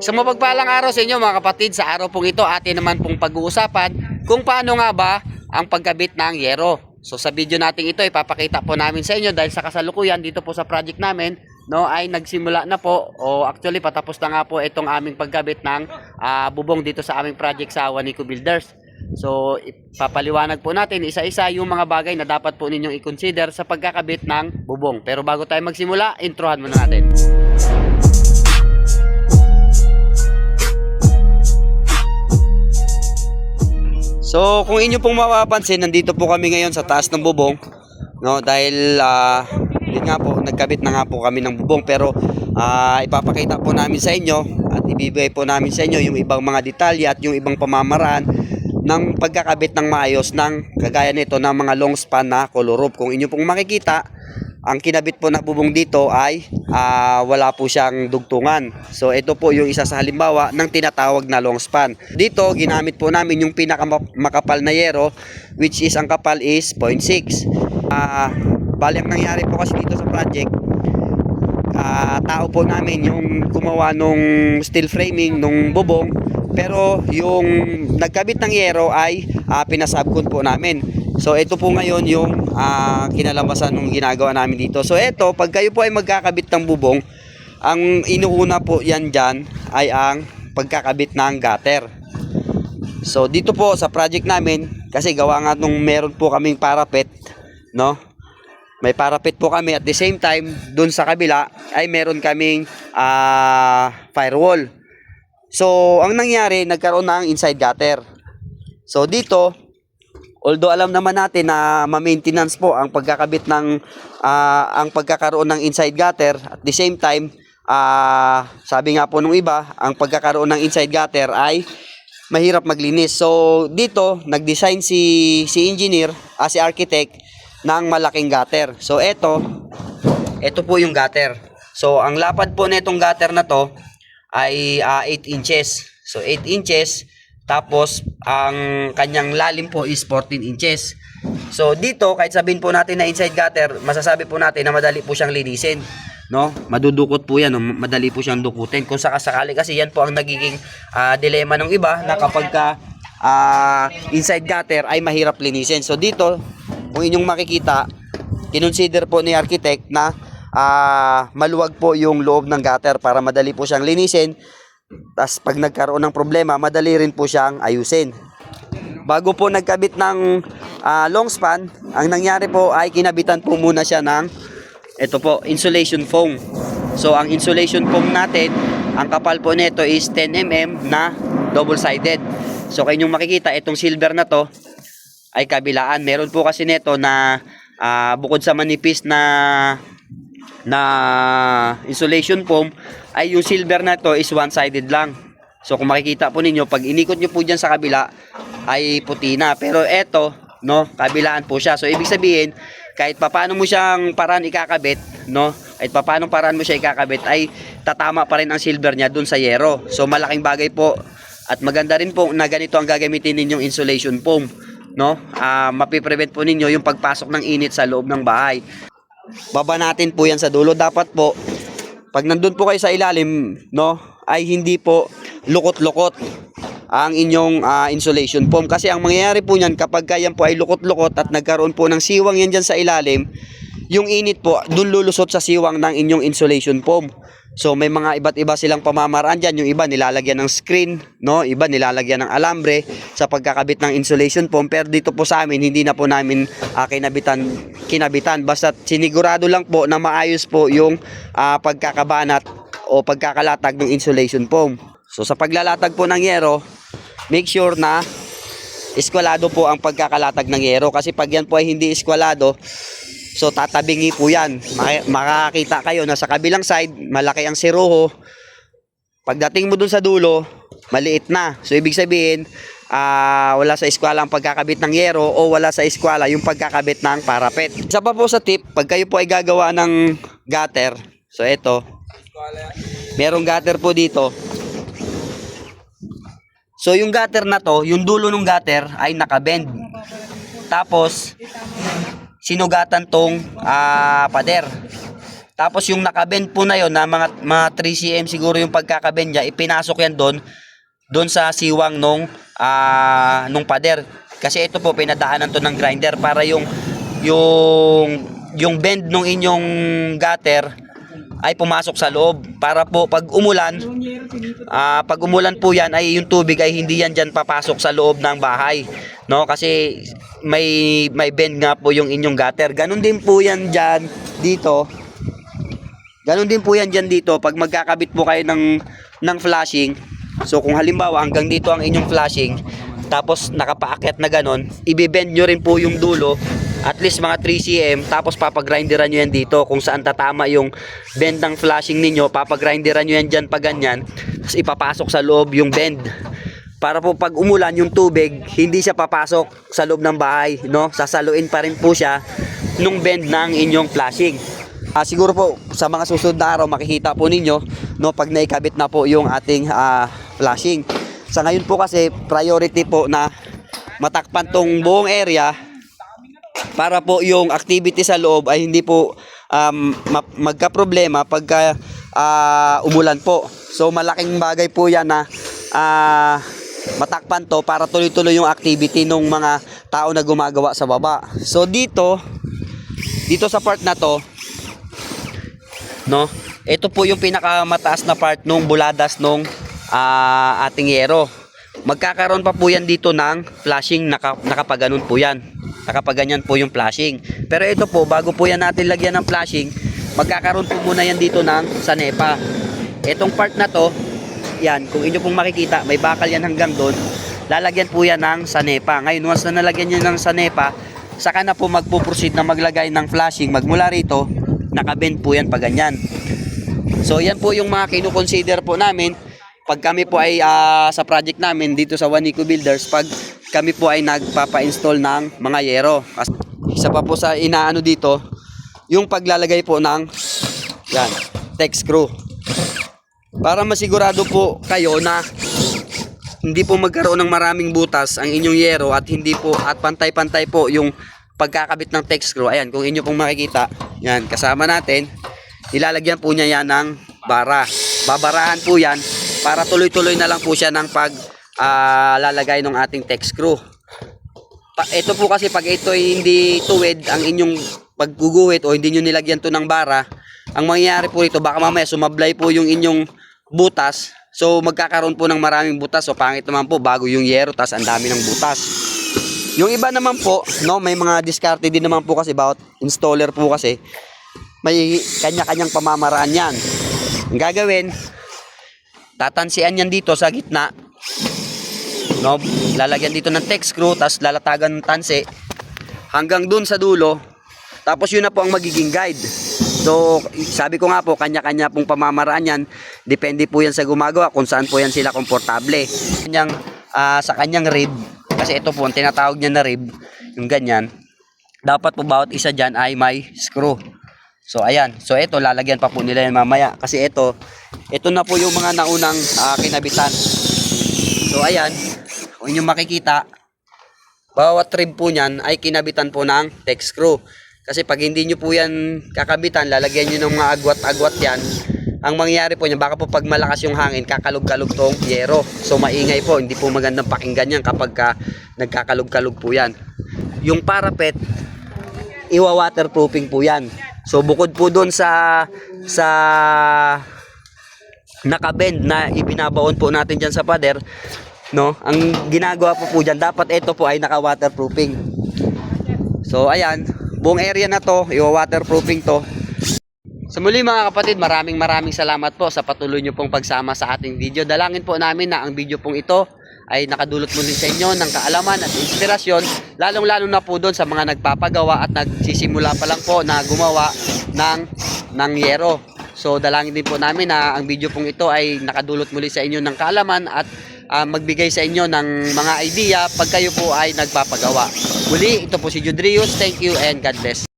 Sa mapagpalang araw sa inyo mga kapatid, sa araw pong ito atin naman pong pag-uusapan kung paano nga ba ang pagkabit ng yero. So sa video natin ito ipapakita po namin sa inyo dahil sa kasalukuyan dito po sa project namin no ay nagsimula na po o actually patapos na nga po itong aming pagkabit ng ah, bubong dito sa aming project sa Wanico Builders. So ipapaliwanag po natin isa-isa yung mga bagay na dapat po ninyong i-consider sa pagkakabit ng bubong. Pero bago tayo magsimula, introhan muna natin. So, kung inyo pong mapapansin, nandito po kami ngayon sa taas ng bubong. No, dahil ah yun nga po, nagkabit na nga po kami ng bubong pero ah, ipapakita po namin sa inyo at ibibigay po namin sa inyo yung ibang mga detalye at yung ibang pamamaraan ng pagkakabit ng maayos ng kagaya nito ng mga long span na color roof. Kung inyo pong makikita, ang kinabit po na bubong dito ay ah, wala po siyang dugtungan. So ito po yung isa sa halimbawa ng tinatawag na long span. Dito ginamit po namin yung pinakamakapal na yero which is ang kapal is 0.6. Ah, bali ang nangyari po kasi dito sa project ah, tao po namin yung gumawa nung steel framing nung bubong pero yung nagkabit ng yero ay ah, pinasabkon po namin. So ito po ngayon yung ah, kinalabasan ng ginagawa namin dito. So ito, pag kayo po ay magkakabit ng bubong, ang inuuna po yan dyan ay ang pagkakabit ng gutter. So dito po sa project namin, kasi gawa nga nung meron po kaming parapet, no? May parapet po kami at the same time, dun sa kabila ay meron kaming ah, firewall. So ang nangyari, nagkaroon ng inside gutter. So dito, although alam naman natin na ma-maintenance po ang pagkakabit ng ah, ang pagkakaroon ng inside gutter at the same time ah, sabi nga po nung iba ang pagkakaroon ng inside gutter ay mahirap maglinis. So dito nag-design si si engineer, ah, si architect ng malaking gutter. So eto, ito po yung gutter. So ang lapad po nitong gutter na to ay ah, 8 inches. So 8 inches tapos ang kanyang lalim po is 14 inches. So dito kahit sabihin po natin na inside gutter, masasabi po natin na madali po siyang linisin. No? Madudukot po 'yan, no? madali po siyang dukutin. Kung sakasakali kasi 'yan po ang nagiging ah, dilema ng iba na kapag ka ah, inside gutter ay mahirap linisin. So dito, kung inyong makikita, kinonsider po ni architect na ah, maluwag po yung loob ng gutter para madali po siyang linisin. Tapos pag nagkaroon ng problema, madali rin po siyang ayusin. Bago po nagkabit ng ah, long span, ang nangyari po ay kinabitan po muna siya ng ito po, insulation foam. So ang insulation foam natin, ang kapal po nito is 10 mm na double-sided. So kayong makikita, itong silver na to ay kabilaan. Meron po kasi nito na ah, bukod sa manipis na na insulation foam ay yung silver na to is one-sided lang. So kung makikita po ninyo, pag inikot nyo po dyan sa kabila ay puti na. Pero eto, no, kabilaan po siya. So ibig sabihin, kahit papaano mo siyang paraan ikakabit, no, kahit papaano paraan mo siya ikakabit ay tatama pa rin ang silver niya dun sa yero. So malaking bagay po at maganda rin po na ganito ang gagamitin ninyong insulation foam, no? Ah, mapiprevent po ninyo yung pagpasok ng init sa loob ng bahay. Baba natin po yan sa dulo. Dapat po, pag nandun po kayo sa ilalim, no, ay hindi po lukot-lukot ang inyong ah, insulation foam. Kasi ang mangyayari po niyan kapag yan po ay lukot-lukot at nagkaroon po ng siwang yan dyan sa ilalim, yung init po, dun lulusot sa siwang ng inyong insulation foam. So may mga iba't iba silang pamamaraan dyan. Yung iba nilalagyan ng screen, no? Iba nilalagyan ng alambre sa pagkakabit ng insulation foam. Pero dito po sa amin, hindi na po namin ah, kinabitan, kinabitan. Basta sinigurado lang po na maayos po yung ah, pagkakabanat o pagkakalatag ng insulation foam. So sa paglalatag po ng yero, make sure na eskwalado po ang pagkakalatag ng yero. Kasi pag yan po ay hindi eskwalado, So tatabingi po yan. Makakita kayo na sa kabilang side, malaki ang siruho. Pagdating mo dun sa dulo, maliit na. So ibig sabihin, ah, wala sa eskwela ang pagkakabit ng yero o wala sa eskwela yung pagkakabit ng parapet. Isa pa po sa tip, pag kayo po ay gagawa ng gutter, so ito, merong gutter po dito. So yung gutter na to, yung dulo ng gutter ay nakabend. Tapos, sinugatan tong ah, pader. Tapos yung nakabend po na yon na mga, mga 3 cm siguro yung pagkakabend niya, ipinasok yan doon doon sa siwang nung ah nung pader. Kasi ito po pinadaanan to ng grinder para yung yung yung bend nung inyong gutter ay pumasok sa loob para po pag umulan ah pag umulan po yan ay yung tubig ay hindi yan diyan papasok sa loob ng bahay no? Kasi may may bend nga po yung inyong gutter. Ganun din po yan diyan dito. Ganun din po yan diyan dito. Pag magkakabit po kayo ng ng flashing so kung halimbawa hanggang dito ang inyong flashing tapos nakapaakyat na ganon, ibibend nyo rin po yung dulo at least mga 3 cm tapos papagrinderan nyo yan dito kung saan tatama yung bend ng flashing ninyo papagrinderan nyo yan dyan pa ganyan tapos ipapasok sa loob yung bend. Para po pag umulan yung tubig hindi siya papasok sa loob ng bahay no? Sasaluin pa rin po siya nung bend ng inyong flashing. Ah, siguro po sa mga susunod na araw makikita po ninyo no? Pag naikabit na po yung ating ah, flashing. Sa ngayon po kasi priority po na matakpan tong buong area para po yung activity sa loob ay hindi po um, ma- magka-problema pagka ah, umulan po. So malaking bagay po yan na ah, matakpan to para tuloy-tuloy yung activity ng mga tao na gumagawa sa baba. So dito, dito sa part na to, no? Ito po yung pinakamataas na part nung buladas nung ah, ating yero. Magkakaroon pa po yan dito ng flashing, naka, nakapaganon po yan. Nakapaganyan po yung flashing. Pero ito po, bago po yan natin lagyan ng flashing, magkakaroon po muna yan dito ng sanepa. Itong part na to, yan, kung inyo pong makikita, may bakal yan hanggang doon. Lalagyan po yan ng sanepa. Ngayon, once na nalagyan nyo ng sanepa, saka na po magpo-proceed na maglagay ng flashing magmula rito, nakabend po yan pa ganyan. So yan po yung mga kinukonsider po namin pag kami po ay ah, sa project namin dito sa Wanico Builders, pag kami po ay nagpapa-install ng mga yero. Isa pa po sa inaano dito, yung paglalagay po ng yan, tech screw. Para masigurado po kayo na hindi po magkaroon ng maraming butas ang inyong yero at hindi po at pantay-pantay po yung pagkakabit ng tech screw. Ayan, kung inyo pong makikita, yan, kasama natin, ilalagyan po niya yan ng bara. Babarahan po yan para tuloy-tuloy na lang po siya ng pag ah, lalagay ng ating tech screw. Pa, ito po kasi pag ito hindi tuwid ang inyong pagguguhit o hindi nyo nilagyan to ng bara, ang mangyayari po ito baka mamaya sumablay po yung inyong butas. So magkakaroon po ng maraming butas. So pangit naman po bago yung yero tas ang dami ng butas. Yung iba naman po, no, may mga diskarte din naman po kasi bawat installer po kasi may kanya-kanyang pamamaraan yan. Ang gagawin, tatansian yan dito sa gitna. No, lalagyan dito ng tech screw, tapos lalatagan ng tansi hanggang dun sa dulo. Tapos yun na po ang magiging guide. So, sabi ko nga po, kanya-kanya pong pamamaraan yan. Depende po yan sa gumagawa kung saan po yan sila komportable. Kanyang, ah, sa kanyang rib, kasi ito po, ang tinatawag niya na rib, yung ganyan, dapat po bawat isa dyan ay may screw. So, ayan. So, ito, lalagyan pa po nila yan mamaya. Kasi ito, ito na po yung mga naunang ah, kinabitan. So, ayan. Kung inyong makikita, bawat rib po niyan ay kinabitan po ng tech screw. Kasi pag hindi nyo po yan kakabitan, lalagyan nyo ng mga agwat-agwat yan, ang mangyayari po niyan, baka po pag malakas yung hangin, kakalog-kalog tong yero. So maingay po, hindi po magandang pakinggan yan kapag ka nagkakalog-kalog po yan. Yung parapet, iwa-waterproofing po yan. So bukod po doon sa sa nakabend na ibinabaon po natin dyan sa pader, no? Ang ginagawa po po dyan, dapat ito po ay naka-waterproofing. So ayan, buong area na to, i-waterproofing to. Sa muli mga kapatid, maraming maraming salamat po sa patuloy nyo pong pagsama sa ating video. Dalangin po namin na ang video pong ito ay nakadulot muli sa inyo ng kaalaman at inspirasyon, lalong-lalo na po doon sa mga nagpapagawa at nagsisimula pa lang po na gumawa ng, ng yero. So dalangin din po namin na ang video pong ito ay nakadulot muli sa inyo ng kaalaman at ah, magbigay sa inyo ng mga idea pag kayo po ay nagpapagawa. Muli, ito po si Judrius. Thank you and God bless.